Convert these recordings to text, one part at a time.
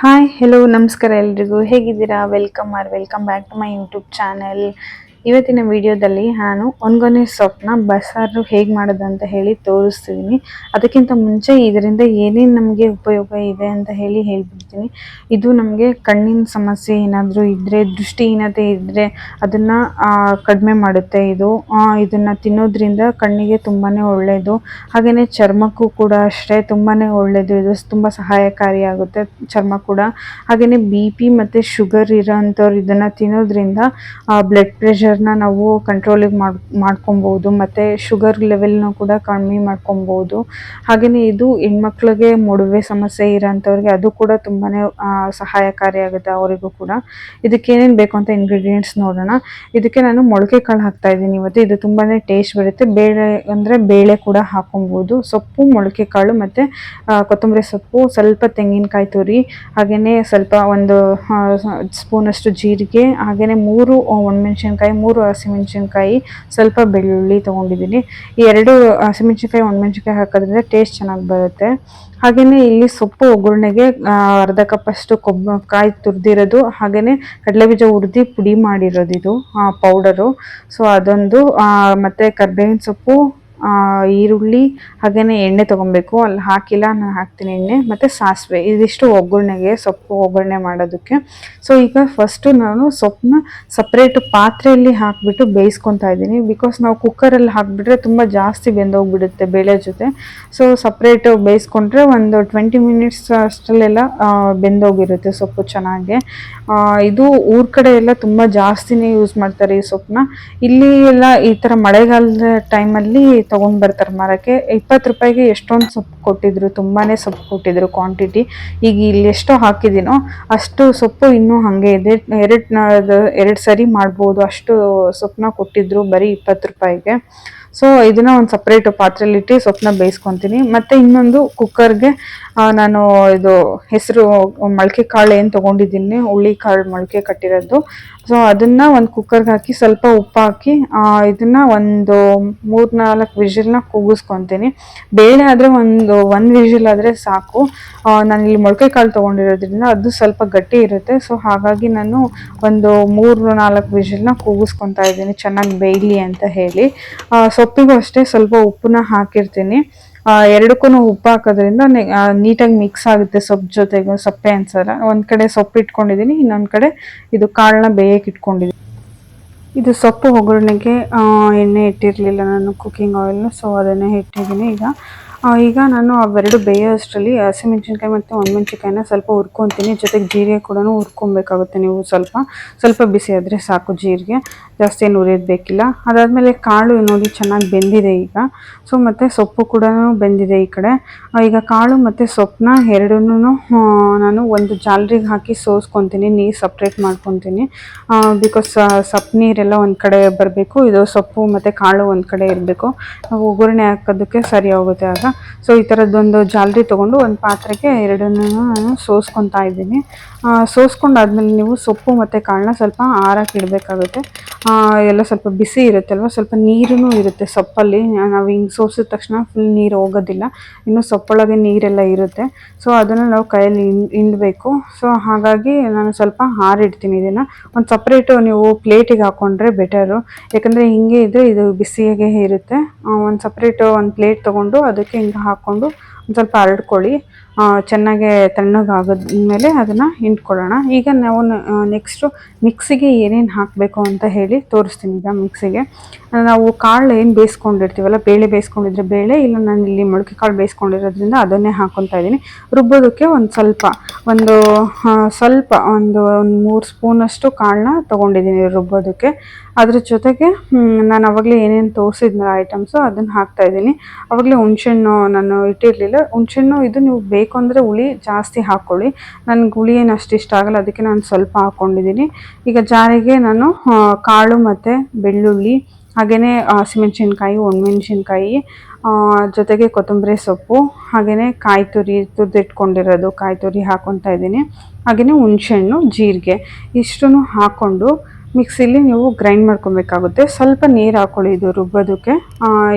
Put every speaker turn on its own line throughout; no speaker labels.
Hi hello ನಮಸ್ಕಾರ ಎಲ್ರಿಗೂ. ಹೇಗಿದ್ದೀರಾ? Welcome R welcome back to my YouTube channel ಇವತ್ತಿನ ವಿಡಿಯೋದಲ್ಲಿ ನಾನು ಒನ್ಗೊನೆ ಸೊಪ್ಪನ್ನ ಬಸಾರು ಹೇಗೆ ಮಾಡೋದು ಅಂತ ಹೇಳಿ ತೋರಿಸ್ತಿದ್ದೀನಿ ಅದಕ್ಕಿಂತ ಮುಂಚೆ ಇದರಿಂದ ಏನೇನು ನಮಗೆ ಉಪಯೋಗ ಇದೆ ಅಂತ ಹೇಳಿ ಹೇಳ್ಬಿಡ್ತೀನಿ. ಇದು ನಮಗೆ ಕಣ್ಣಿನ ಸಮಸ್ಯೆ ಏನಾದರೂ ಇದ್ದರೆ ದೃಷ್ಟಿಹೀನತೆ ಇದ್ದರೆ ಅದನ್ನು ಕಡಿಮೆ ಮಾಡುತ್ತೆ ಇದು. ಇದನ್ನ ತಿನ್ನೋದ್ರಿಂದ ಕಣ್ಣಿಗೆ ತುಂಬಾ ಒಳ್ಳೆಯದು ಹಾಗೆಯೇ ಚರ್ಮಕ್ಕೂ ಕೂಡ ಅಷ್ಟೇ ತುಂಬಾ ಒಳ್ಳೆಯದು ಇದು ತುಂಬ ಸಹಾಯಕಾರಿಯಾಗುತ್ತೆ ಚರ್ಮ ಕೂಡ. ಹಾಗೆಯೇ ಬಿ ಪಿ ಮತ್ತು ಶುಗರ್ ಇರೋಂಥವ್ರು ಇದನ್ನು ತಿನ್ನೋದ್ರಿಂದ ಬ್ಲಡ್ ಪ್ರೆಷರ್ನ ನಾವು ಕಂಟ್ರೋಲಿಗೆ ಮಾಡಿ, ಮಾಡ್ಕೊಬೋದು. ಮತ್ತು ಶುಗರ್ ಲೆವೆಲ್ನ ಕೂಡ ಕಮ್ಮಿ ಮಾಡ್ಕೊಬೋದು. ಹಾಗೆಯೇ ಇದು ಹೆಣ್ಮಕ್ಳಿಗೆ ಮೊಡವೆ ಸಮಸ್ಯೆ ಇರೋಂಥವ್ರಿಗೆ ಅದು ಕೂಡ ತುಂಬಾ ಸಹಾಯಕಾರಿಯಾಗುತ್ತೆ ಅವರಿಗೂ ಕೂಡ. ಇದಕ್ಕೆ ಏನೇನು ಬೇಕು ಅಂತ ಇಂಗ್ರೀಡಿಯೆಂಟ್ಸ್ ನೋಡೋಣ. ಇದಕ್ಕೆ ನಾನು ಮೊಳಕೆ ಕಾಳು ಹಾಕ್ತಾ ಇದ್ದೀನಿ ಇವತ್ತು. ಇದು ತುಂಬಾ ಟೇಸ್ಟ್ ಬರುತ್ತೆ. ಬೇಳೆ ಅಂದರೆ ಬೇಳೆ ಕೂಡ ಹಾಕೊಬೋದು. ಸೊಪ್ಪು, ಮೊಳಕೆ ಕಾಳು ಮತ್ತು ಕೊತ್ತಂಬರಿ ಸೊಪ್ಪು, ಸ್ವಲ್ಪ ತೆಂಗಿನಕಾಯಿ ತುರಿ ಹಾಗೆಯೇ ಸ್ವಲ್ಪ ಒಂದು ಸ್ಪೂನಷ್ಟು ಜೀರಿಗೆ ಹಾಗೆಯೇ ಮೂರು ಒಣಮೆಣ್ಸಿನ್ಕಾಯಿ, ಮೂರು ಹಸಿಮೆಣ್ಸಿನ್ಕಾಯಿ, ಸ್ವಲ್ಪ ಬೆಳ್ಳುಳ್ಳಿ ತೊಗೊಂಡಿದ್ದೀನಿ. ಈ ಎರಡು ಹಸಿಮೆಣ್ಸಿನ್ಕಾಯಿ, ಒಣಮೆಣ್ಸಿನ್ಕಾಯಿ ಹಾಕೋದ್ರಿಂದ ಟೇಸ್ಟ್ ಚೆನ್ನಾಗಿ ಬರುತ್ತೆ. ಹಾಗೆಯೇ ಇಲ್ಲಿ ಸೊಪ್ಪು ಒಗ್ಗರಣೆಗೆ ಅರ್ಧ ಕಪ್ಪಷ್ಟು ಕೊಬ್ಬ, ಕಾಯಿ ತುರಿದಿರೋದು ಹಾಗೆಯೇ ಕಡಲೆಬೀಜ ಹುರಿದು ಪುಡಿ ಮಾಡಿರೋದು ಇದು ಪೌಡರು ಸೊ ಅದೊಂದು ಮತ್ತು ಕರ್ಬೇವಿನ ಸೊಪ್ಪು ಈರುಳ್ಳಿ ಹಾಗೆಯೇ ಎಣ್ಣೆ ತೊಗೊಬೇಕು. ಅಲ್ಲಿ ಹಾಕಿಲ್ಲ, ನಾನು ಹಾಕ್ತೀನಿ ಎಣ್ಣೆ. ಮತ್ತು ಸಾಸಿವೆ. ಇದಿಷ್ಟು ಒಗ್ಗರಣೆಗೆ, ಸೊಪ್ಪು ಒಗ್ಗರಣೆ ಮಾಡೋದಕ್ಕೆ. ಸೊ ಈಗ ಫಸ್ಟು ನಾನು ಸೊಪ್ಪನ್ನ ಸಪ್ರೇಟ್ ಪಾತ್ರೆಯಲ್ಲಿ ಹಾಕಿಬಿಟ್ಟು ಬೇಯಿಸ್ಕೊತಾ ಇದ್ದೀನಿ. ಬಿಕಾಸ್ ನಾವು ಕುಕ್ಕರಲ್ಲಿ ಹಾಕಿಬಿಟ್ರೆ ತುಂಬ ಜಾಸ್ತಿ ಬೆಂದೋಗ್ಬಿಡುತ್ತೆ ಬೇಳೆ ಜೊತೆ. ಸೊ ಸಪ್ರೇಟ್ ಬೇಯಿಸ್ಕೊಂಡ್ರೆ ಒಂದು ಟ್ವೆಂಟಿ ಮಿನಿಟ್ಸ್ ಅಷ್ಟರಲ್ಲೆಲ್ಲ ಬೆಂದೋಗಿರುತ್ತೆ ಸೊಪ್ಪು ಚೆನ್ನಾಗಿ. ಇದು ಊರ ಕಡೆ ಎಲ್ಲ ತುಂಬ ಜಾಸ್ತಿನೇ ಯೂಸ್ ಮಾಡ್ತಾರೆ ಈ ಸೊಪ್ಪನ್ನ. ಇಲ್ಲಿ ಎಲ್ಲ ಈ ಥರ ಮಳೆಗಾಲದ ಟೈಮಲ್ಲಿ ತಗೊಂಡ್ ಬರ್ತಾರೆ ಮರಕ್ಕೆ. ಇಪ್ಪತ್ತು ರೂಪಾಯಿಗೆ ಎಷ್ಟೊಂದು ಸೊಪ್ಪು ಕೊಟ್ಟಿದ್ರು ತುಂಬಾ ಸೊಪ್ಪು ಕೊಟ್ಟಿದ್ರು ಕ್ವಾಂಟಿಟಿ ಈಗ ಇಲ್ಲಿ ಎಷ್ಟೋ ಹಾಕಿದ್ದೀನೋ, ಅಷ್ಟು ಸೊಪ್ಪು ಇನ್ನೂ ಹಾಗೆ ಇದೆ. ಎರಡು ಎರಡು ಸರಿ ಮಾಡ್ಬೋದು, ಅಷ್ಟು ಸೊಪ್ಪನ್ನ ಕೊಟ್ಟಿದ್ರು ಬರೀ ಇಪ್ಪತ್ತು ರೂಪಾಯಿಗೆ. ಸೊ ಇದನ್ನ ಒಂದು ಸಪ್ರೇಟ್ ಪಾತ್ರೆಲಿಟ್ಟು ಸೊಪ್ಪನ್ನ ಬೇಯಿಸ್ಕೊತೀನಿ. ಮತ್ತೆ ಇನ್ನೊಂದು ಕುಕ್ಕರ್ಗೆ ನಾನು ಇದು ಹೆಸರು ಮೊಳಕೆ ಕಾಳು ಏನು ತೊಗೊಂಡಿದ್ದೀನಿ, ಹುಳಿ ಕಾಳು ಮೊಳಕೆ ಕಟ್ಟಿರೋದು. ಸೊ ಅದನ್ನು ಒಂದು ಕುಕ್ಕರ್ಗೆ ಹಾಕಿ ಸ್ವಲ್ಪ ಉಪ್ಪು ಹಾಕಿ ಇದನ್ನು ಒಂದು ಮೂರು ನಾಲ್ಕು ಕೂಗಿಸ್ಕೊತೀನಿ. ಬೇಳೆ ಆದರೆ ಒಂದು ಒಂದು ವಿಷಲ್ ಆದರೆ ಸಾಕು. ನಾನು ನಾನಿಲ್ಲಿ ಮೊಳಕೆ ಕಾಳು ತೊಗೊಂಡಿರೋದ್ರಿಂದ ಅದು ಸ್ವಲ್ಪ ಗಟ್ಟಿ ಇರುತ್ತೆ. ಸೊ ಹಾಗಾಗಿ ನಾನು ಒಂದು ಮೂರು ನಾಲ್ಕು ವಿಷಲ್ನ ಕೂಗಿಸ್ಕೊತಾ ಇದ್ದೀನಿ, ಚೆನ್ನಾಗಿ ಬೇಯಲಿ ಅಂತ ಹೇಳಿ. ಸೊಪ್ಪಿಗೂ ಅಷ್ಟೇ ಸ್ವಲ್ಪ ಉಪ್ಪನ್ನ ಹಾಕಿರ್ತೀನಿ. ಎರಡಕ್ಕೂ ಉಪ್ಪು ಹಾಕೋದ್ರಿಂದ ನೀಟಾಗಿ ಮಿಕ್ಸ್ ಆಗುತ್ತೆ ಸೊಪ್ಪು ಜೊತೆಗೆ, ಸೊಪ್ಪೆ ಅನ್ಸಾರ ಒಂದು ಕಡೆ ಸೊಪ್ಪು ಇಟ್ಕೊಂಡಿದ್ದೀನಿ ಇನ್ನೊಂದು ಕಡೆ ಇದು ಕಾಳನ್ನ ಬೇಯಕ್ಕೆ ಇಟ್ಕೊಂಡಿದ್ದೀನಿ ಇದು ಸೊಪ್ಪು ಒಗ್ಗರಣೆಗೆ ಎಣ್ಣೆ ಇಟ್ಟಿರಲಿಲ್ಲ ನಾನು ಕುಕ್ಕಿಂಗ್ ಆಯಿಲ್ ಸೊ ಅದನ್ನೇ ಇಟ್ಟಿದ್ದೀನಿ ಈಗ. ಈಗ ನಾನು ಅವೆರಡು ಬೇಯೋಷ್ಟರಲ್ಲಿ ಹಸಿಮೆಣ್ಸಿನ್ಕಾಯಿ ಮತ್ತು ಒಣಮೆಣ್ಸಿನ್ಕಾಯಿನ ಸ್ವಲ್ಪ ಹುರ್ಕೊತೀನಿ. ಜೊತೆಗೆ ಜೀರಿಗೆ ಕೂಡ ಹುರ್ಕೊಬೇಕಾಗುತ್ತೆ ನೀವು ಸ್ವಲ್ಪ. ಸ್ವಲ್ಪ ಬಿಸಿ ಆದರೆ ಸಾಕು ಜೀರಿಗೆ. ಜಾಸ್ತಿ ಏನು ಹುರಿಯೋದು ಬೇಕಿಲ್ಲ ಅದಾದಮೇಲೆ ಕಾಳು ನೋಡಿ ಚೆನ್ನಾಗಿ ಬೆಂದಿದೆ ಈಗ. ಸೊ ಮತ್ತು ಸೊಪ್ಪು ಕೂಡ ಬೆಂದಿದೆ ಈ ಕಡೆ. ಈಗ ಕಾಳು ಮತ್ತು ಸೊಪ್ಪನ್ನ ಎರಡನ್ನೂ ನಾನು ಒಂದು ಜಾಲ್ರಿಗೆ ಹಾಕಿ ಸೋಸ್ಕೊತೀನಿ. ನೀರು ಸಪ್ರೇಟ್ ಮಾಡ್ಕೊತೀನಿ. ಬಿಕಾಸ್ ಸೊಪ್ಪು ನೀರೆಲ್ಲ ಒಂದು ಕಡೆ ಬರಬೇಕು. ಇದು ಸೊಪ್ಪು ಮತ್ತು ಕಾಳು ಒಂದು ಕಡೆ ಇರಬೇಕು. ನಾವು ಒಗ್ಗರಣೆ ಹಾಕೋದಕ್ಕೆ ಸರಿ ಹೋಗುತ್ತೆ ಆಗ. ಸೊ ಈ ಥರದ್ದೊಂದು ಜಾಲರಿ ತೊಗೊಂಡು ಒಂದು ಪಾತ್ರೆಗೆ ಎರಡನ್ನೂ ನಾನು ಸೋಸ್ಕೊತಾ ಇದ್ದೀನಿ. ಸೋಸ್ಕೊಂಡಾದ್ಮೇಲೆ ನೀವು ಸೊಪ್ಪು ಮತ್ತು ಕಾಳನ್ನ ಸ್ವಲ್ಪ ಆರಕ್ಕೆ ಇಡಬೇಕಾಗುತ್ತೆ. ಎಲ್ಲ ಸ್ವಲ್ಪ ಬಿಸಿ ಇರುತ್ತಲ್ವ? ಸ್ವಲ್ಪ ನೀರೂ ಇರುತ್ತೆ ಸೊಪ್ಪಲ್ಲಿ. ನಾವು ಹಿಂಗೆ ಸೋಸಿದ ತಕ್ಷಣ ಫುಲ್ ನೀರು ಹೋಗೋದಿಲ್ಲ. ಇನ್ನು ಸೊಪ್ಪೊಳಗೆ ನೀರೆಲ್ಲ ಇರುತ್ತೆ. ಸೊ ಅದನ್ನು ನಾವು ಕೈಯಲ್ಲಿ ಹಿಂಡ್, ಹಿಂಡಬೇಕು. ಸೊ ಹಾಗಾಗಿ ನಾನು ಸ್ವಲ್ಪ ಹಾರಿಡ್ತೀನಿ ಇದನ್ನು. ಒಂದು ಸಪ್ರೇಟು ನೀವು ಪ್ಲೇಟಿಗೆ ಹಾಕ್ಕೊಂಡ್ರೆ ಬೆಟರು ಯಾಕಂದರೆ ಹಿಂಗೆ ಇದ್ದರೆ ಇದು ಬಿಸಿಯಾಗೆ ಇರುತ್ತೆ. ಒಂದು ಸಪ್ರೇಟ್ ಒಂದು ಪ್ಲೇಟ್ ತೊಗೊಂಡು ಅದಕ್ಕೆ ಹಿಂಗೆ ಹಾಕ್ಕೊಂಡು ಒಂದು ಸ್ವಲ್ಪ ಹರಡ್ಕೊಳ್ಳಿ ಚೆನ್ನಾಗೆ ತಣ್ಣಗಾಗಿದ್ಮೇಲೆ ಅದನ್ನು ಹಿಂಡ್ಕೊಳ್ಳೋಣ. ಈಗ ನಾವು ನೆಕ್ಸ್ಟು ಮಿಕ್ಸಿಗೆ ಏನೇನು ಹಾಕಬೇಕು ಅಂತ ಹೇಳಿ ತೋರಿಸ್ತೀನಿ ಈಗ ಮಿಕ್ಸಿಗೆ ನಾವು ಕಾಳು ಏನು ಬೇಯಿಸ್ಕೊಂಡಿರ್ತೀವಲ್ಲ, ಬೇಳೆ ಬೇಯಿಸ್ಕೊಂಡಿದ್ರೆ ಬೇಳೆ, ಇಲ್ಲ ನಾನು ಇಲ್ಲಿ ಮೊಳಕೆ ಕಾಳು ಬೇಯಿಸ್ಕೊಂಡಿರೋದ್ರಿಂದ ಅದನ್ನೇ ಹಾಕೊತಾ ಇದ್ದೀನಿ. ರುಬ್ಬೋದಕ್ಕೆ ಒಂದು ಸ್ವಲ್ಪ ಒಂದು ಸ್ವಲ್ಪ, ಒಂದು ಒಂದು ಮೂರು ಸ್ಪೂನಷ್ಟು ಕಾಳನ್ನ ತೊಗೊಂಡಿದ್ದೀನಿ ರುಬ್ಬೋದಕ್ಕೆ. ಅದ್ರ ಜೊತೆಗೆ ನಾನು ಅವಾಗಲೇ ಏನೇನು ತೋರಿಸಿದ್ನಲ್ಲ ಐಟಮ್ಸು ಅದನ್ನು ಹಾಕ್ತಾಯಿದ್ದೀನಿ ಅವಾಗಲೇ ಹುಣ್ಸೆಹಣ್ಣು ನಾನು ಇಟ್ಟಿರಲಿಲ್ಲ. ಹುಣ್ಸೆಹಣ್ಣು ಇದು ನೀವು ಬೇಕು ಅಂದರೆ ಹುಳಿ ಜಾಸ್ತಿ ಹಾಕ್ಕೊಳ್ಳಿ ನನಗೆ ಹುಳಿ ಏನು ಅಷ್ಟು ಇಷ್ಟ ಆಗಲ್ಲ, ಅದಕ್ಕೆ ನಾನು ಸ್ವಲ್ಪ ಹಾಕ್ಕೊಂಡಿದ್ದೀನಿ ಈಗ ಜಾರಿಗೆ ನಾನು ಕಾಳು ಮತ್ತು ಬೆಳ್ಳುಳ್ಳಿ ಹಾಗೆಯೇ ಹಸಿಮೆಣ್ಸಿನ್ಕಾಯಿ ಒಣಮೆಣ್ಸಿನ್ಕಾಯಿ ಜೊತೆಗೆ ಕೊತ್ತಂಬರಿ ಸೊಪ್ಪು ಹಾಗೆಯೇ ಕಾಯಿ ತುರಿ ತುರಿದಿಟ್ಕೊಂಡಿರೋದು, ಕಾಯಿ ತುರಿ ಹಾಕ್ಕೊತಾ ಇದ್ದೀನಿ. ಹಾಗೆಯೇ ಹುಣ್ಸೆಹಣ್ಣು, ಜೀರಿಗೆ, ಇಷ್ಟನ್ನು ಹಾಕ್ಕೊಂಡು ಮಿಕ್ಸಿಲಿ ನೀವು ಗ್ರೈಂಡ್ ಮಾಡ್ಕೊಬೇಕಾಗುತ್ತೆ. ಸ್ವಲ್ಪ ನೀರು ಹಾಕೊಳ್ಳಿ ಇದು ರುಬ್ಬೋದಕ್ಕೆ.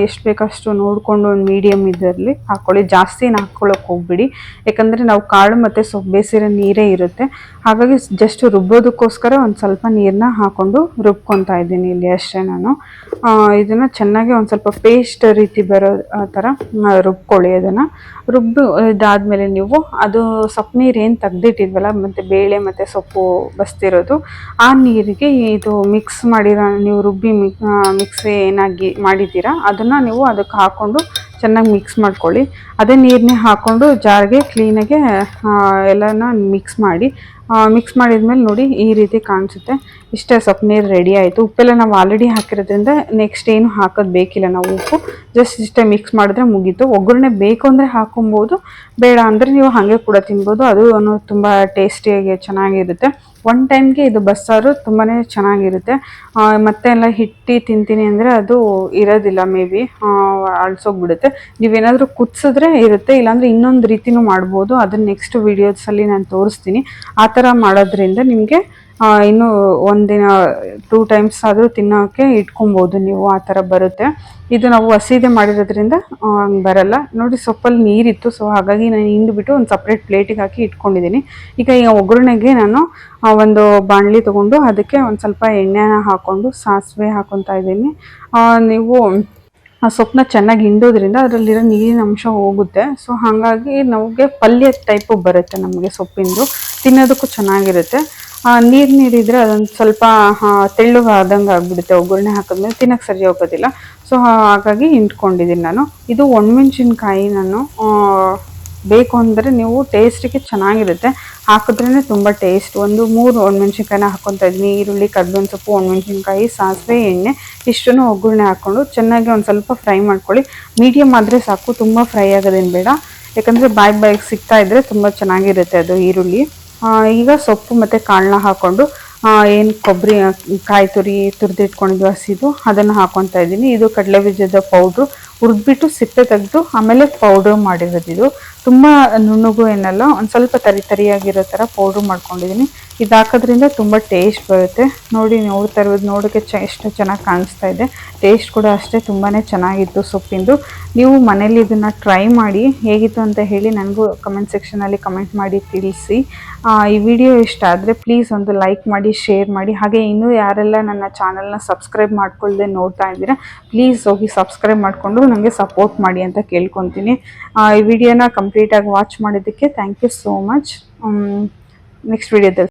ಎಷ್ಟು ಬೇಕಷ್ಟು ನೋಡಿಕೊಂಡು ಒಂದು ಮೀಡಿಯಮ್ ಇದರಲ್ಲಿ ಹಾಕ್ಕೊಳ್ಳಿ ಜಾಸ್ತಿ ಹಾಕ್ಕೊಳ್ಳೋಕೆ ಹೋಗ್ಬಿಡಿ. ಯಾಕಂದರೆ ನಾವು ಕಾಳು ಮತ್ತು ಸೊಪ್ಪು ಬೇಸಿರೋ ನೀರೇ ಇರುತ್ತೆ. ಹಾಗಾಗಿ ಜಸ್ಟ್ ರುಬ್ಬೋದಕ್ಕೋಸ್ಕರ ಒಂದು ಸ್ವಲ್ಪ ನೀರನ್ನ ಹಾಕೊಂಡು ರುಬ್ಕೊತಾ ಇದ್ದೀನಿ ಇಲ್ಲಿ ಅಷ್ಟೇ ನಾನು. ಇದನ್ನು ಚೆನ್ನಾಗಿ ಒಂದು ಸ್ವಲ್ಪ ಪೇಸ್ಟ್ ರೀತಿ ಬರೋ, ಆ ಥರ ರುಬ್ಕೊಳ್ಳಿ ಅದನ್ನು. ರುಬ್ಬು, ಇದಾದಮೇಲೆ ನೀವು ಅದು ಸೊಪ್ಪು ನೀರು ಏನು ತೆಗ್ದಿಟ್ಟಿದ್ವಲ್ಲ, ಮತ್ತು ಬೇಳೆ ಮತ್ತು ಸೊಪ್ಪು ಬಸ್ತಿರೋದು, ಆ ನೀರಿಗೆ ಇದು ಮಿಕ್ಸ್ ಮಾಡಿರೋ, ನೀವು ರುಬ್ಬಿ ಮಿಕ್ಸ್ ಏನಾಗಿ ಮಾಡಿದ್ದೀರಾ, ಅದನ್ನು ನೀವು ಅದಕ್ಕೆ ಹಾಕ್ಕೊಂಡು ಚೆನ್ನಾಗಿ ಮಿಕ್ಸ್ ಮಾಡ್ಕೊಳ್ಳಿ. ಅದೇ ನೀರನ್ನೇ ಹಾಕ್ಕೊಂಡು ಜಾರ್ಗೆ ಕ್ಲೀನಾಗೆ ಎಲ್ಲನ ಮಿಕ್ಸ್ ಮಾಡಿ ಮಿಕ್ಸ್ ಮಾಡಿದ್ಮೇಲೆ ನೋಡಿ ಈ ರೀತಿ ಕಾಣಿಸುತ್ತೆ. ಇಷ್ಟೇ ಸ್ವಲ್ಪ ನೀರು ರೆಡಿ ಆಯಿತು. ಉಪ್ಪೆಲ್ಲ ನಾವು ಆಲ್ರೆಡಿ ಹಾಕಿರೋದ್ರಿಂದ ನೆಕ್ಸ್ಟ್ ಏನು ಹಾಕೋದು ಬೇಕಿಲ್ಲ. ನಾವು ಉಪ್ಪು ಜಸ್ಟ್ ಇಷ್ಟೇ ಮಿಕ್ಸ್ ಮಾಡಿದ್ರೆ ಮುಗೀತು. ಒಗ್ಗರಣೆ ಬೇಕು ಅಂದರೆ ಹಾಕೊಬೋದು. ಬೇಡ ಅಂದರೆ ನೀವು ಹಾಗೆ ಕೂಡ ತಿನ್ಬೋದು. ಅದು ತುಂಬ ಟೇಸ್ಟಿಯಾಗಿ ಚೆನ್ನಾಗಿರುತ್ತೆ. ಒನ್ ಟೈಮ್ಗೆ ಇದು ಬಸ್ಸಾರು ತುಂಬಾ ಚೆನ್ನಾಗಿರುತ್ತೆ. ಮತ್ತೆ ಎಲ್ಲ ಹಿಟ್ಟಿ ತಿಂತೀನಿ ಅಂದರೆ ಅದು ಇರೋದಿಲ್ಲ ಮೇ ಬಿ ಅಳ್ಸೋಗ್ಬಿಡುತ್ತೆ. ನೀವೇನಾದರೂ ಕುದಿಸಿದ್ರೆ ಇರುತ್ತೆ, ಇಲ್ಲಾಂದರೆ ಇನ್ನೊಂದು ರೀತಿನೂ ಮಾಡ್ಬೋದು. ಅದನ್ನ ನೆಕ್ಸ್ಟ್ ವೀಡಿಯೋಸಲ್ಲಿ ನಾನು ತೋರಿಸ್ತೀನಿ. ಆ ಥರ ಮಾಡೋದ್ರಿಂದ ನಿಮಗೆ ಇನ್ನೂ ಒಂದಿನ ಟೂ ಟೈಮ್ಸ್ ಆದರೂ ತಿನ್ನೋಕ್ಕೆ ಇಟ್ಕೊಬೋದು ನೀವು, ಆ ಥರ ಬರುತ್ತೆ. ಇದು ನಾವು ಹಸಿದೆ ಮಾಡಿರೋದ್ರಿಂದ ಹಂಗೆ ಬರಲ್ಲ. ನೋಡಿ, ಸೊಪ್ಪಲ್ಲಿ ನೀರಿತ್ತು ಸೊ ಹಾಗಾಗಿ ನಾನು ಹಿಂಡ್ಬಿಟ್ಟು ಒಂದು ಸಪ್ರೇಟ್ ಪ್ಲೇಟಿಗೆ ಹಾಕಿ ಇಟ್ಕೊಂಡಿದ್ದೀನಿ. ಈಗ ಈಗ ಒಗ್ಗರಣೆಗೆ ನಾನು ಒಂದು ಬಾಣಲಿ ತೊಗೊಂಡು ಅದಕ್ಕೆ ಒಂದು ಸ್ವಲ್ಪ ಎಣ್ಣೆನ ಹಾಕ್ಕೊಂಡು ಸಾಸಿವೆ ಹಾಕೊತಾ ಇದ್ದೀನಿ. ನೀವು, ಆ ಸೊಪ್ಪನ್ನ ಚೆನ್ನಾಗಿ ಹಿಂಡೋದ್ರಿಂದ ಅದರಲ್ಲಿರೋ ನೀರಿನ ಅಂಶ ಹೋಗುತ್ತೆ. ಸೊ ಹಾಗಾಗಿ ನಮಗೆ ಪಲ್ಯ ಟೈಪು ಬರುತ್ತೆ ನಮಗೆ ಸೊಪ್ಪಿಂದು. ತಿನ್ನೋದಕ್ಕೂ ಚೆನ್ನಾಗಿರುತ್ತೆ. ನೀರು ನೀರಿದ್ರೆ ಅದೊಂದು ಸ್ವಲ್ಪ ತೆಳ್ಳು ಆದಂಗೆ ಆಗ್ಬಿಡುತ್ತೆ. ಒಗ್ಗರಣೆ ಹಾಕಿದ್ಮೇಲೆ ತಿನ್ನಕ್ಕೆ ಸರಿ ಹೋಗೋದಿಲ್ಲ ಸೊ ಹಾಗಾಗಿ ಹಿಂಡ್ಕೊಂಡಿದ್ದೀನಿ ನಾನು. ಇದು ಒಣಮೆಣ್ಸಿನ್ಕಾಯಿ ನಾನು ಬೇಕು ಅಂದರೆ ನೀವು ಟೇಸ್ಟಿಗೆ ಚೆನ್ನಾಗಿರುತ್ತೆ. ಹಾಕಿದ್ರೇ ತುಂಬ ಟೇಸ್ಟ್ ಒಂದು ಮೂರು ಒಣಮೆಣ್ಸಿನ್ಕಾಯಿನ ಹಾಕ್ಕೊತಾ ಇದ್ದೀನಿ. ಈರುಳ್ಳಿ, ಕರ್ಬೇವಿನ ಸೊಪ್ಪು, ಒಣಮೆಣ್ಸಿನ್ಕಾಯಿ, ಸಾಸಿವೆ, ಎಣ್ಣೆ, ಇಷ್ಟನ್ನು ಒಗ್ಗರಣೆ ಹಾಕ್ಕೊಂಡು ಚೆನ್ನಾಗಿ ಒಂದು ಸ್ವಲ್ಪ ಫ್ರೈ ಮಾಡ್ಕೊಳ್ಳಿ. ಮೀಡಿಯಮ್ ಆದರೆ ಸಾಕು, ತುಂಬ ಫ್ರೈ ಆಗೋದೇನು ಬೇಡ. ಯಾಕಂದರೆ ಬಾಯಿ ಬಾಯಿಗೆ ಸಿಗ್ತಾ ಇದ್ದರೆ ತುಂಬ ಚೆನ್ನಾಗಿರುತ್ತೆ ಅದು ಈರುಳ್ಳಿ. ಈಗ ಸೊಪ್ಪು ಮತ್ತು ಕಾಳನ್ನ ಹಾಕ್ಕೊಂಡು ಏನು ಕೊಬ್ಬರಿ ಕಾಯಿ ತುರಿ ತುರಿದಿಟ್ಕೊಂಡಿದ್ವಿ ಹಸಿದು, ಅದನ್ನು ಹಾಕೊತಾ ಇದ್ದೀನಿ. ಇದು ಕಡಲೆ ಬೀಜದ ಪೌಡ್ರು ಹುರಿದ್ಬಿಟ್ಟು ಸಿಪ್ಪೆ ತೆಗೆದು ಆಮೇಲೆ ಪೌಡ್ರ್ ಮಾಡಿರೋದಿದು ತುಂಬ ನುಣ್ಣಗೂ ಏನಲ್ಲ, ಒಂದು ಸ್ವಲ್ಪ ತರಿ ತರಿಯಾಗಿರೋ ಥರ ಪೌಡ್ರ್ ಮಾಡ್ಕೊಂಡಿದ್ದೀನಿ ಇದು ಹಾಕೋದ್ರಿಂದ ತುಂಬ ಟೇಸ್ಟ್ ಬರುತ್ತೆ. ನೋಡಿ ನೋಡ್ತಾ ಇರೋದು ನೋಡೋಕ್ಕೆ ಚ ಎಷ್ಟು ಚೆನ್ನಾಗಿ ಕಾಣಿಸ್ತಾ ಇದೆ. ಟೇಸ್ಟ್ ಕೂಡ ಅಷ್ಟೇ ತುಂಬಾ ಚೆನ್ನಾಗಿತ್ತು ಸೊಪ್ಪಿಂದು. ನೀವು ಮನೇಲಿ ಇದನ್ನು ಟ್ರೈ ಮಾಡಿ, ಹೇಗಿತ್ತು ಅಂತ ಹೇಳಿ ನನಗೂ ಕಮೆಂಟ್ ಸೆಕ್ಷನಲ್ಲಿ ಕಮೆಂಟ್ ಮಾಡಿ ತಿಳಿಸಿ. ಈ ವಿಡಿಯೋ ಇಷ್ಟ ಆದರೆ ಪ್ಲೀಸ್ ಒಂದು ಲೈಕ್ ಮಾಡಿ ಶೇರ್ ಮಾಡಿ. ಹಾಗೆ ಇನ್ನೂ ಯಾರೆಲ್ಲ ನನ್ನ ಚಾನಲ್ನ ಸಬ್ಸ್ಕ್ರೈಬ್ ಮಾಡ್ಕೊಳ್ಳದೆ ನೋಡ್ತಾ ಇದ್ದೀರಾ ಪ್ಲೀಸ್ ಹೋಗಿ ಸಬ್ಸ್ಕ್ರೈಬ್ ಮಾಡಿಕೊಂಡು ನನಗೆ ಸಪೋರ್ಟ್ ಮಾಡಿ ಅಂತ ಕೇಳ್ಕೊತೀನಿ. ಈ ವಿಡಿಯೋನ ಕಂಪ್ಲೀಟಾಗಿ ವಾಚ್ ಮಾಡಿದ್ದಕ್ಕೆ thank you so much next ವಿಡಿಯೋದಲ್ಲಿ